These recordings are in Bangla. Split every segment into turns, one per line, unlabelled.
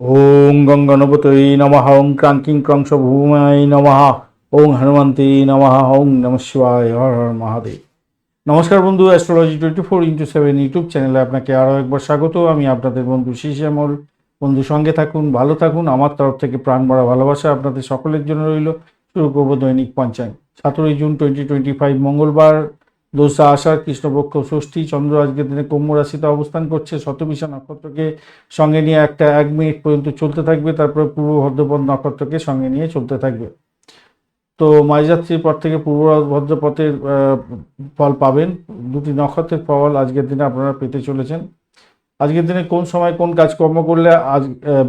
ওং গঙ্গনপতৈ নমঃ ওং ক্রান্তিং ক্রংশ ভূমায় নমঃ ওং হনুমন্তে নমঃ ওং নম শিবায় হর হর মহাদেব নমস্কার বন্ধু astrology twenty four into seven YouTube চ্যানেলে আপনাকে আরও একবার স্বাগত। আমি আপনাদের বন্ধু শিশামল বন্ধু, সঙ্গে থাকুন, ভালো থাকুন। আমার তরফ থেকে প্রাণ ভরা ভালোবাসা আপনাদের সকলের জন্য রইল। শুরু করব দৈনিক পঞ্চায়েত সতেরোই জুন টোয়েন্টি টোয়েন্টি ফাইভ মঙ্গলবার। দোসরা আষাঢ়, কৃষ্ণপক্ষ, ষষ্ঠী, চন্দ্র আজকের দিনে কুম্ভ রাশিতে অবস্থান করছে। শতবিশা নক্ষত্রকে সঙ্গে নিয়ে একটা এক মিনিট পর্যন্ত চলতে থাকবে, তারপরে পূর্ব ভদ্রপদ নক্ষত্রকে সঙ্গে নিয়ে চলতে থাকবে। তো মাঝযাত্রীর পর থেকে পূর্ব ভদ্রপথের ফল পাবেন। দুটি নক্ষত্রের ফল আজকের দিনে আপনারা পেতে চলেছেন। আজকের দিনে কোন সময় কোন কাজকর্ম করলে আজ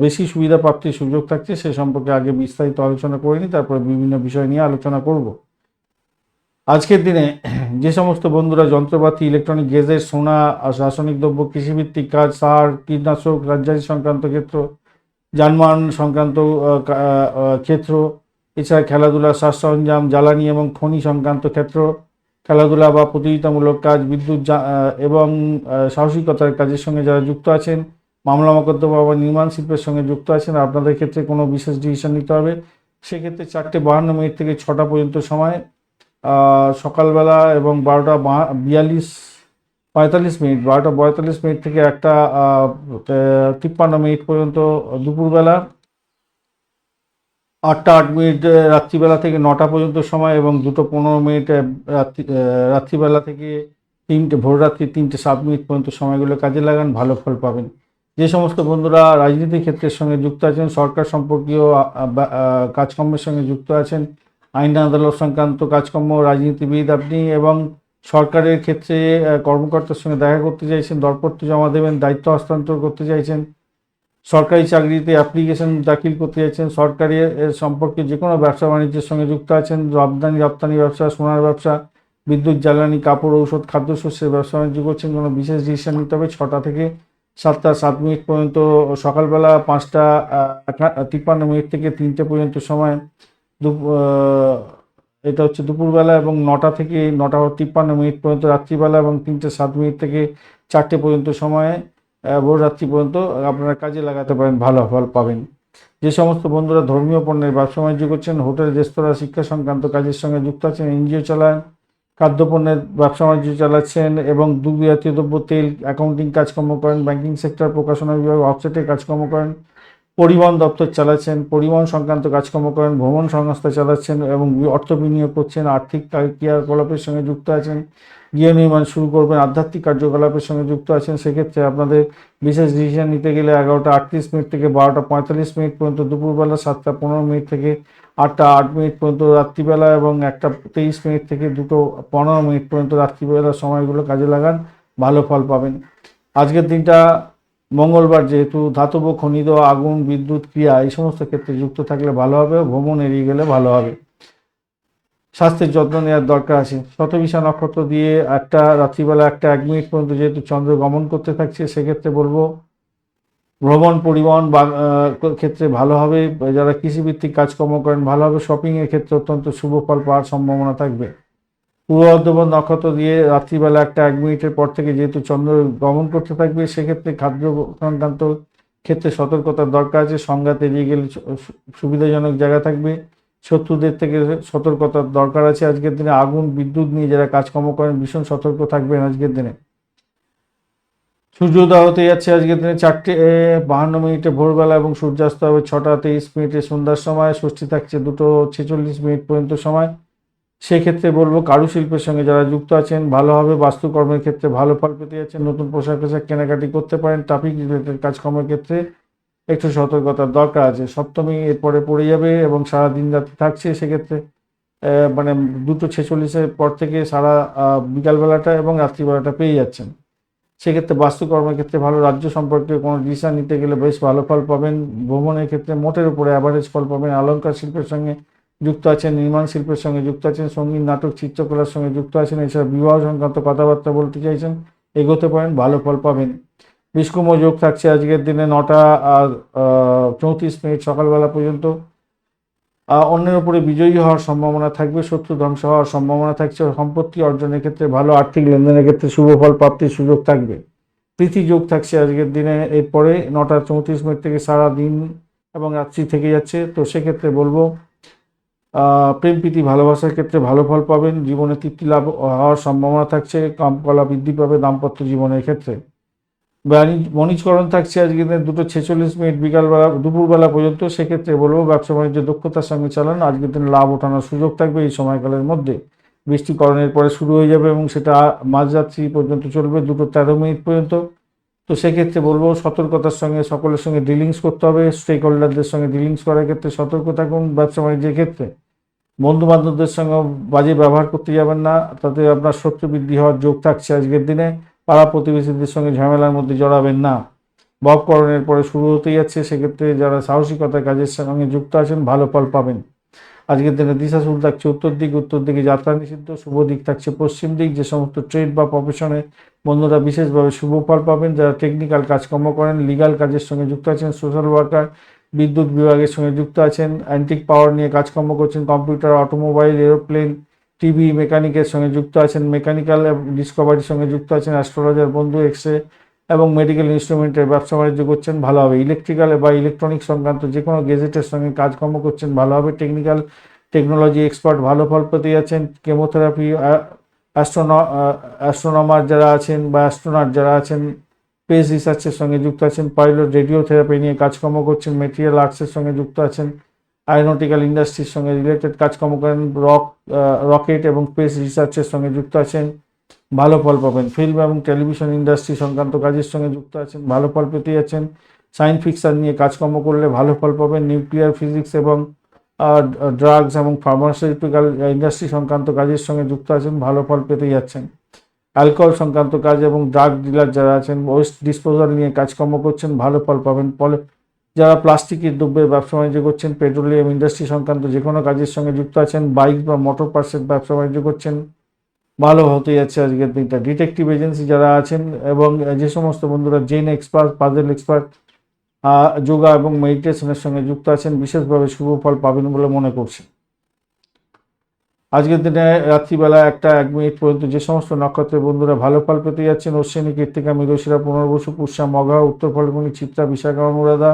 বেশি সুবিধা প্রাপ্তির সুযোগ থাকছে, সে সম্পর্কে আগে বিস্তারিত আলোচনা করে নিই, তারপরে বিভিন্ন বিষয় নিয়ে আলোচনা করব। আজকের দিনে যে সমস্ত বন্ধুরা যন্ত্রপাতি ইলেকট্রনিক গেজেট সোনা রাসায়নিক দ্রব্য, কৃষিভিত্তিক কাজ, সার, কীটনাশক রাজ্যায়ী সংক্রান্ত ক্ষেত্র, যানবাহন সংক্রান্ত ক্ষেত্র, এছাড়া খেলাধুলা সাজ সরঞ্জাম জ্বালানি এবং খনি সংক্রান্ত ক্ষেত্র, খেলাধুলা বা প্রতিযোগিতামূলক কাজ, বিদ্যুৎ এবং সাহসিকতার কাজের সঙ্গে যারা যুক্ত আছেন, মামলা মকদ্দমা বা নির্মাণ শিল্পের সঙ্গে যুক্ত আছেন, আপনাদের ক্ষেত্রে কোনো বিশেষ ডিসিশন নিতে হবে। সেক্ষেত্রে চারটে বাহান্ন মিনিট থেকে ছটা পর্যন্ত সময় সকালবেলা এবং বারোটা বিয়াল্লিশ, পঁয়তাল্লিশ মিনিট, বারোটা পঁয়তাল্লিশ মিনিট থেকে একটা তিপ্পান্ন মিনিট পর্যন্ত দুপুরবেলা, আটটা আট মিনিট রাত্রিবেলা থেকে নটা পর্যন্ত সময় এবং দুটো পনেরো মিনিট রাত্রি রাত্রিবেলা থেকে তিনটে ভোররাত্রি তিনটে সাত মিনিট পর্যন্ত সময়গুলো কাজে লাগান, ভালো ফল পাবেন। যে সমস্ত বন্ধুরা রাজনীতি ক্ষেত্রের সঙ্গে যুক্ত আছেন, সরকার সম্পর্কীয় কাজকর্মের সঙ্গে যুক্ত আছেন আইন আদালত সংক্রান্ত কাজকর্ম, রাজনীতিবিদ আপনি এবং সরকারের ক্ষেত্রে কর্মকর্তার সঙ্গে দেখা করতে চাইছেন, দরপত্র জমা দেবেন, দায়িত্ব হস্তান্তর করতে চাইছেন, সরকারি চাকরিতে অ্যাপ্লিকেশন দাখিল করতে চাইছেন সরকারি সম্পর্কে যে কোনো ব্যবসা বাণিজ্যের সঙ্গে যুক্ত আছেন, রপ্তানি রপ্তানি ব্যবসা, সোনার ব্যবসা, বিদ্যুৎ, জ্বালানি, কাপড়, ঔষধ খাদ্যশস্যের ব্যবসা বাণিজ্য করছেন, কোনো বিশেষ ডিসিশন নিতে হবে, ছটা থেকে সাতটা, সাত মিনিট পর্যন্ত, সকালবেলা পাঁচটা তিপ্পান্ন মিনিট থেকে তিনটে পর্যন্ত সময় এটা হচ্ছে দুপুরবেলা এবং নটা থেকে নটা তিপ্পান্ন মিনিট পর্যন্ত, রাত্রিবেলা এবং তিনটে সাত মিনিট থেকে চারটে পর্যন্ত সময়ে ভোর রাত্রি পর্যন্ত আপনারা কাজে লাগাতে পারেন, ভালো ফল পাবেন। যে সমস্ত বন্ধুরা ধর্মীয় পণ্যের ব্যবসা বাণিজ্য করছেন, হোটেল, রেস্তোরাঁ, শিক্ষা সংক্রান্ত কাজের সঙ্গে যুক্ত আছেন, এনজিও চালান, খাদ্যপণ্যের ব্যবসা বাণিজ্য চালাচ্ছেন এবং দুধ দ্রব্য, তেল, অ্যাকাউন্টিং কাজকর্ম করেন, ব্যাংকিং সেক্টর প্রকাশনা বিভাগ, অফসেটে কাজকর্ম করেন পরিবহন দপ্তর চালাচ্ছেন, পরিবহন সংক্রান্ত কাজকর্ম করেন, ভ্রমণ সংস্থা চালাচ্ছেন এবং অর্থ বিনিয়োগ করছেন, আর্থিক ক্রিয়াকলাপের সঙ্গে যুক্ত আছেন, গৃহ নির্মাণ শুরু করবেন, আধ্যাত্মিক কার্যকলাপের সঙ্গে যুক্ত আছেন, সেক্ষেত্রে আপনাদের বিশেষ ডিসিশন নিতে গেলে এগারোটা আটত্রিশ মিনিট থেকে বারোটা পঁয়তাল্লিশ মিনিট পর্যন্ত, দুপুরবেলা সাতটা পনেরো মিনিট থেকে আটটা আট মিনিট পর্যন্ত রাত্রিবেলা এবং একটা তেইশ মিনিট থেকে দুটো পনেরো মিনিট পর্যন্ত রাত্রিবেলা সময়গুলো কাজে লাগান, ভালো ফল পাবেন। আজকের দিনটা মঙ্গলবার যেহেতু ধাতব খনিজ, আগুন, বিদ্যুৎ, ক্রিয়া এই সমস্ত ক্ষেত্রে যুক্ত থাকলে ভালো হবে ভ্রমণ এড়িয়ে গেলে ভালো হবে। স্বাস্থ্যের যত্ন নেওয়ার দরকার আছে। শতবিশা নক্ষত্র দিয়ে একটা রাত্রিবেলা একটা এক মিনিট পর্যন্ত যেহেতু চন্দ্র গমন করতে থাকছে, সেক্ষেত্রে বলব ভ্রমণ পরিবহন ক্ষেত্রে ভালো হবে। যারা কৃষিভিত্তিক কাজকর্ম করেন, ভালো হবে। শপিং এর ক্ষেত্রে অত্যন্ত শুভ ফল পাওয়ার সম্ভাবনা থাকবে। পূর্ব নক্ষত্র দিয়ে রাত্রিবেলা একটা এক মিনিটের পর থেকে যেহেতু চন্দ্র গমন করতে থাকবে, সেক্ষেত্রে খাদ্য সংক্রান্ত ক্ষেত্রে সতর্কতার দরকার আছে। সংঘাত এড়িয়ে গেলে সুবিধাজনক জায়গা থাকবে। শত্রুদের থেকে সতর্কতার দরকার আছে আজকের দিনে। আগুন, বিদ্যুৎ নিয়ে যারা কাজকর্ম করেন, ভীষণ সতর্ক থাকবেন আজকের দিনে। সূর্যোদয় হতে যাচ্ছে আজকের দিনে চারটে বাহান্ন মিনিটে ভোরবেলা এবং সূর্যাস্ত হবে ছটা তেইশ মিনিটে সন্ধ্যার সময়। ষষ্ঠী থাকছে দুটো ছেচল্লিশ মিনিট পর্যন্ত সময়। সেক্ষেত্রে বলব কারুশিল্পের সঙ্গে যারা যুক্ত আছেন ভালোভাবে বাস্তুকর্মের ক্ষেত্রে ভালো ফল পেতে যাচ্ছেন, নতুন পোশাক আশাক কেনাকাটি করতে পারেন, ট্রাফিক রিলেটেড কাজকর্মের ক্ষেত্রে একটু সতর্কতার দরকার আছে। সপ্তমী এরপরে পড়ে যাবে এবং সারা দিন রাত থাকছে, সেক্ষেত্রে মানে দুটো ছেচল্লিশের পর থেকে সারা বিকালবেলাটা এবং রাত্রিবেলাটা পেয়ে যাচ্ছেন। সেক্ষেত্রে বাস্তুকর্মের ক্ষেত্রে ভালো রাজ্য সম্পর্কে কোনো ডিসিশন নিতে গেলে বেশ ভালো ফল পাবেন। ভ্রমণের ক্ষেত্রে মোটের উপরে অ্যাভারেজ ফল পাবেন। অলঙ্কার শিল্পের সঙ্গে যুক্ত আছেন নির্মাণ শিল্পের সঙ্গে যুক্ত আছেন, সংগীত, নাটক, চিত্রকলার সঙ্গে যুক্ত আছেন, এছাড়া বিবাহ সংক্রান্ত কথাবার্তা বলতে চাইছেন, এগোতে পারেন, ভালো ফল পাবেন। বিষ্কুম যোগ থাকছে আজকের দিনে নটা আর চৌত্রিশ মিনিট সকালবেলা পর্যন্ত। অন্যের উপরে বিজয়ী হওয়ার সম্ভাবনা থাকবে, শত্রু ধ্বংস হওয়ার সম্ভাবনা থাকছে, সম্পত্তি অর্জনের ক্ষেত্রে ভালো আর্থিক লেনদেনের ক্ষেত্রে শুভ ফল, প্রাপ্তির সুযোগ থাকবে। প্রীতি যোগ থাকছে আজকের দিনে, এরপরে নটা চৌত্রিশ মিনিট থেকে সারা দিন এবং রাত্রি থেকে যাচ্ছে, তো সেক্ষেত্রে বলব প্রেম, প্রীতি, ভালোবাসার ক্ষেত্রে ভালো ফল পাবেন, জীবনে তৃপ্তি লাভ হওয়ার সম্ভাবনা থাকছে, কামকলা বৃদ্ধি পাবে, দাম্পত্য জীবনের ক্ষেত্রে। বণিজকরণ থাকছে আজকে দুটো ছেচল্লিশ মিনিট বিকালবেলা, দুপুরবেলা পর্যন্ত। সেক্ষেত্রে বলব, ব্যবসা বাণিজ্য দক্ষতার সঙ্গে চালান। আজকের দিনে লাভ ওঠানোর সুযোগ থাকবে এই সময়কালের মধ্যে। বৃষ্টিকরণের পরে শুরু হয়ে যাবে এবং সেটা মাঝরাত্রি পর্যন্ত চলবে, দুটো তেরো মিনিট পর্যন্ত। তো সেক্ষেত্রে বলব সতর্কতার সঙ্গে, সকলের সঙ্গে ডিলিংস করতে হবে স্টেক হোল্ডারদের সঙ্গে ডিলিংস করার ক্ষেত্রে সতর্ক থাকুন, ব্যবসা বাণিজ্যের ক্ষেত্রে। বন্ধু বান্ধবদের সঙ্গে বাজে ব্যবহার করতে যাবেন না, তাতে আপনার শত্রু বৃদ্ধি হওয়ার যোগ থাকছে আজকের দিনে, পাড়া প্রতিবেশীদের সঙ্গে ঝামেলার মধ্যে জড়াবেন না। ববকরণের পরে শুরু হতে যাচ্ছে, সেক্ষেত্রে যারা সাহসিকতার কাজের সঙ্গে যুক্ত আছেন, ভালো ফল পাবেন। আজকের দিনে দিশা শুরু থাকছে উত্তর দিক, উত্তর দিকে যাত্রা নিষিদ্ধ, শুভ দিক থাকছে পশ্চিম দিক। যে সমস্ত ট্রেড বা প্রফেশনে বন্ধুরা বিশেষভাবে শুভ ফল পাবেন, যারা টেকনিক্যাল কাজকর্ম করেন লিগাল কাজের সঙ্গে যুক্ত আছেন সোশ্যাল ওয়ার্কার বিদ্যুৎ বিভাগের সঙ্গে যুক্ত আছেন অ্যান্টিক পাওয়ার নিয়ে কাজকর্ম করছেন কম্পিউটার অটোমোবাইল এরোপ্লেন টিভি মেকানিকের সঙ্গে যুক্ত আছেন মেকানিক্যাল ডিসকভারির সঙ্গে যুক্ত আছেন অ্যাস্ট্রোলজার বন্ধু এক্সরে এবং মেডিকেল ইনস্ট্রুমেন্টের ব্যবসা বাণিজ্য করছেন, ভালো হবে। ইলেকট্রিক্যাল বা ইলেকট্রনিক সংক্রান্ত যে কোনো গেজেটের সঙ্গে কাজকর্ম করছেন, ভালো হবে। টেকনিক্যাল টেকনোলজি এক্সপার্ট ভালো ফল পেতে যাচ্ছেন। কেমোথেরাপি অ্যাস্ট্রোনমার যারা আছেন বা অ্যাস্ট্রোনট যারা আছেন স্পেস রিসার্চের সঙ্গে যুক্ত আছেন পাইলট রেডিও থেরাপি নিয়ে কাজকর্ম করছেন মেটেরিয়াল আর্টসের সঙ্গে যুক্ত আছেন আইরোনটিক্যাল ইন্ডাস্ট্রির সঙ্গে রিলেটেড কাজকর্ম করেন রক রকেট এবং স্পেস রিসার্চের সঙ্গে যুক্ত আছেন। ভালো ফল পাবেন। ফিল্ম এবং টেলিভিশন ইন্ডাস্ট্রি সংক্রান্ত কাজের সঙ্গে যুক্ত আছেন, ভালো ফল পেতে যাচ্ছেন সায়েন্স ফিকশন নিয়ে কাজকর্ম করলে ভালো ফল পাবেন। নিউক্লিয়ার ফিজিক্স এবং ড্রাগস এবং ফার্মাসিউটিক্যাল ইন্ডাস্ট্রি সংক্রান্ত কাজের সঙ্গে যুক্ত আছেন, ভালো ফল পেতে যাচ্ছেন। অ্যালকোহল সংক্রান্ত কাজ এবং ড্রাগ ডিলার যারা আছেন, ওয়েস্ট ডিসপোজাল নিয়ে কাজকর্ম করছেন, ভালো ফল পাবেন। ফলে যারা প্লাস্টিকের দ্রব্যের ব্যবসা বাণিজ্য করছেন, পেট্রোলিয়াম ইন্ডাস্ট্রি সংক্রান্ত যে কোনো কাজের সঙ্গে যুক্ত আছেন, বাইক বা মোটর পার্সের ব্যবসা বাণিজ্য করছেন ভালো হতে যাচ্ছে আজকের দিনটা। ডিটেকটিভ এজেন্সি যারা আছেন এবং যে সমস্ত বন্ধুরা Zen expert puzzle expert yoga এবং মেডিটেশনের সঙ্গে যুক্ত আছেন, বিশেষভাবে শুভ ফল পাবেন বলে মনে করছি। আজকের দিনে রাত্রিবেলা একটা এক মিনিট পর্যন্ত যে সমস্ত নক্ষত্রের বন্ধুরা ভালো ফল পেতে যাচ্ছেন, অশ্বিনী কীর্তিকা মৃগশিরা পুনর্বসু, পুষ্যা, মঘা, উত্তর ফলগুনি চিত্রা, বিশাখা, অনুরাধা,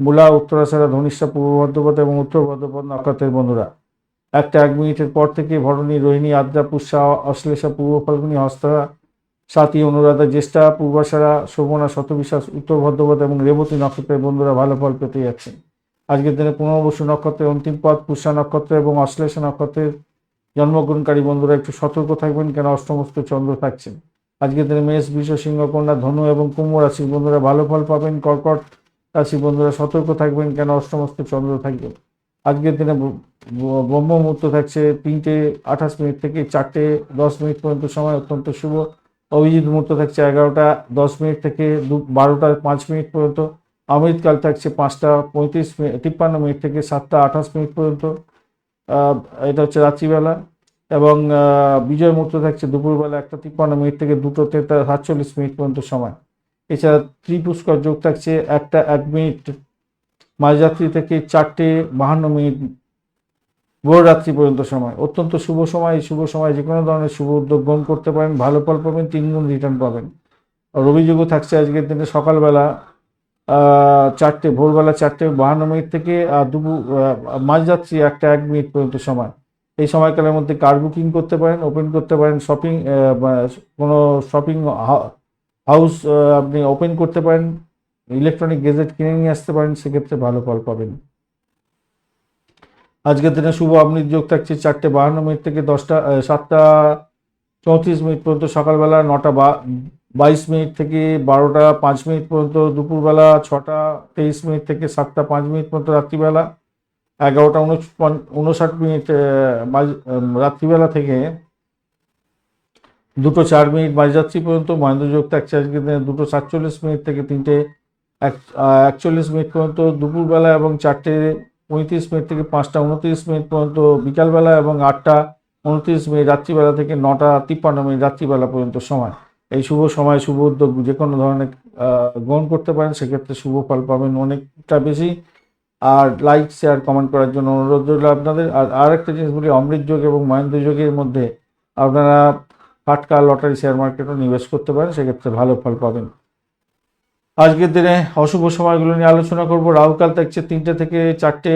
মূলা, উত্তরাশারা, ধনিষ্ঠা, পূর্ব ভদ্রপদ এবং উত্তর ভদ্রপদ নক্ষত্রের বন্ধুরা। একটা এক মিনিটের পর থেকে ভরণী রোহিণী, আদ্রা, পুষ্যা, অশ্লেষা, পূর্ব ফাল্গুনী, হস্তা সাথী অনুরাধা, জ্যেষ্ঠা, পূর্বাশারা, শোভনা, শতবিশ্বাস, উত্তর ভদ্রপদ এবং রেবতী নক্ষত্রের বন্ধুরা ভালো ফল পেতে যাচ্ছেন। আজকের দিনে পুনর্বসু নক্ষত্রের অন্তিম পদ, পুষ্যা নক্ষত্র এবং অশ্লেষা নক্ষত্রের জন্মগ্রহণকারী বন্ধুরা একটু সতর্ক থাকবেন, কেন অষ্টমস্ত চন্দ্র থাকছেন। আজকের দিনে মেষ, বৃষ সিংহ কন্যা ধনু এবং কুম্ভ রাশির বন্ধুরা ভালো ফল পাবেন, কর্কট রাশির বন্ধুরা সতর্ক থাকবেন, কেন অষ্টমস্ত চন্দ্র থাকবে আজকের দিনে ব্রহ্ম মুহূর্ত থাকছে তিনটে আঠাশ মিনিট থেকে চারটে দশ মিনিট পর্যন্ত সময় অত্যন্ত শুভ। অভিজিৎ মুহূর্ত থাকছে এগারোটা দশ মিনিট থেকে দু বারোটা পাঁচ মিনিট পর্যন্ত। অমৃতকাল থাকছে পাঁচটা পঁয়ত্রিশ মিনিট তিপ্পান্ন মিনিট থেকে সাতটা আঠাশ মিনিট পর্যন্ত। এটা হচ্ছে রাত্রিবেলা। এবং বিজয় মুহূর্ত থাকছে দুপুরবেলা একটা তিপ্পান্ন মিনিট থেকে দুটো তেতা সাতচল্লিশ মিনিট পর্যন্ত সময়। এছাড়া ত্রিপুষ্কর যোগ থাকছে একটা এক মিনিট মাঝরাত্রি থেকে চারটে বাহান্ন মিনিট ভোর রাত্রি পর্যন্ত সময়। অত্যন্ত শুভ সময় এই শুভ সময়, যে কোনো ধরনের শুভ উদ্যোগ গ্রহণ করতে পারেন, ভালো ফল পাবেন তিন গুণ রিটার্ন পাবেন। আর অভিযোগও থাকছে আজকের দিনে সকালবেলা চারটে, ভোরবেলা চারটে বাহান্ন মিনিট থেকে, আর দুপুর মাঝরাত্রি একটা এক মিনিট পর্যন্ত সময়। এই সময়কালের মধ্যে কার বুকিং করতে পারেন ওপেন করতে পারেন শপিং কোনো শপিং হাউস আপনি ওপেন করতে পারেন। ইলেকট্রনিক গেজেট কিনে নিয়ে আসতে পারেন, সেক্ষেত্রে ভালো ফল পাবেন। আজকের দিনে শুভ অমৃত যোগ থাকছে চারটে বাহান্ন মিনিট থেকে দশটা সাতটা চৌত্রিশ মিনিট পর্যন্ত সকালবেলা, নটা বাইশ মিনিট থেকে বারোটা পাঁচ মিনিট পর্যন্ত, দুপুরবেলা ছটা তেইশ মিনিট থেকে সাতটা পাঁচ মিনিট পর্যন্ত রাত্রিবেলা, এগারোটা উনষাট মিনিট রাত্রিবেলা থেকে দুটো চার মিনিট মাঝরাত্রি পর্যন্ত মহেন্দ্র যোগ থাকছে আজকে দিনে দুটো সাতচল্লিশ মিনিট থেকে তিনটে একচল্লিশ মিনিট পর্যন্ত দুপুরবেলা এবং চারটে পঁয়ত্রিশ মিনিট থেকে পাঁচটা উনত্রিশ মিনিট পর্যন্ত বিকালবেলা এবং আটটা উনত্রিশ মিনিট রাত্রিবেলা থেকে নটা তিপ্পান্ন মিনিট রাত্রিবেলা পর্যন্ত সময়। এই শুভ সময়, শুভ উদ্যোগ যে কোনো ধরনের গ্রহণ করতে পারেন, সেক্ষেত্রে শুভ ফল পাবেন অনেকটা বেশি। আর লাইক, শেয়ার, কমেন্ট করার জন্য অনুরোধ রইল আপনাদের। আর আরেকটা জিনিস বলি, অমৃত যোগ এবং মহেন্দ্র যোগের মধ্যে আপনারা ফাটকা, লটারি শেয়ার মার্কেটও নিবেশ করতে পারেন, সেক্ষেত্রে ভালো ফল পাবেন। আজকের দিনে অশুভ সময়গুলো নিয়ে আলোচনা করব। রাহুকাল থাকছে তিনটে থেকে চারটে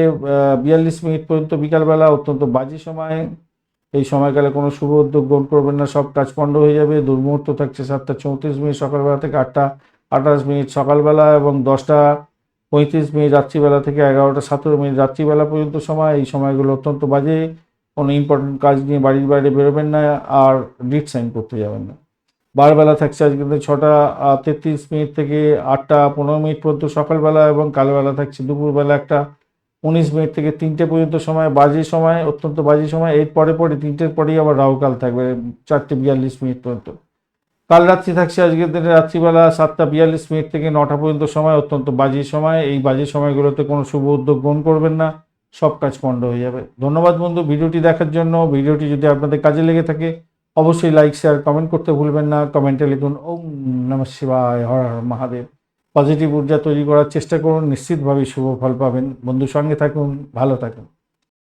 বিয়াল্লিশ মিনিট পর্যন্ত বিকালবেলা, অত্যন্ত বাজে সময়। এই সময়কালে কোনো শুভ উদ্যোগ গ্রহণ করবেন না, সব কাজ পণ্ড হয়ে যাবে। দুর্মুহূর্ত থাকছে সাতটা চৌত্রিশ মিনিট সকালবেলা থেকে আটটা, আঠাশ মিনিট সকালবেলা এবং দশটা পঁয়ত্রিশ মিনিট রাত্রিবেলা থেকে এগারোটা সতেরো মিনিট রাত্রিবেলা পর্যন্ত সময়। এই সময়গুলো অত্যন্ত বাজে, কোনো ইম্পর্টেন্ট কাজ নিয়ে বাড়ির বাইরে বেরোবেন না আর ডিট সাইন করতে যাবেন না। বারবেলা থাকছে আজকে ছটা তেত্রিশ মিনিট থেকে আটটা পনেরো মিনিট পর্যন্ত সকালবেলা এবং কালবেলা থাকছে দুপুরবেলা একটা উনিশ মিনিট থেকে তিনটে পর্যন্ত সময়, বাজে সময়, অত্যন্ত বাজে সময়। এর পরে পরে তিনটের পরেই আবার রাহুকাল থাকবে, চারটে বিয়াল্লিশ মিনিট পর্যন্ত। কাল রাত্রি থাকছে আজকের দিনে রাত্রিবেলা সাতটা বিয়াল্লিশ মিনিট থেকে নটা পর্যন্ত সময়, অত্যন্ত বাজে সময়। এই বাজে সময়গুলোতে কোনো শুভ উদ্যোগ গ্রহণ করবেন না, সব কাজ পণ্ড হয়ে যাবে। ধন্যবাদ বন্ধু, ভিডিওটি দেখার জন্য। ভিডিওটি যদি আপনাদের কাজে লেগে থাকে অবশ্যই লাইক শেয়ার কমেন্ট করতে ভুলবেন না। কমেন্টে লিখুন, ওম নম শিবায়, হর হর মহাদেব। পজিটিভ ঊর্জা তৈরি করার চেষ্টা করুন। নিশ্চিতভাবেই শুভ ফল পাবেন। বন্ধুর সঙ্গে থাকুন, ভালো থাকুন।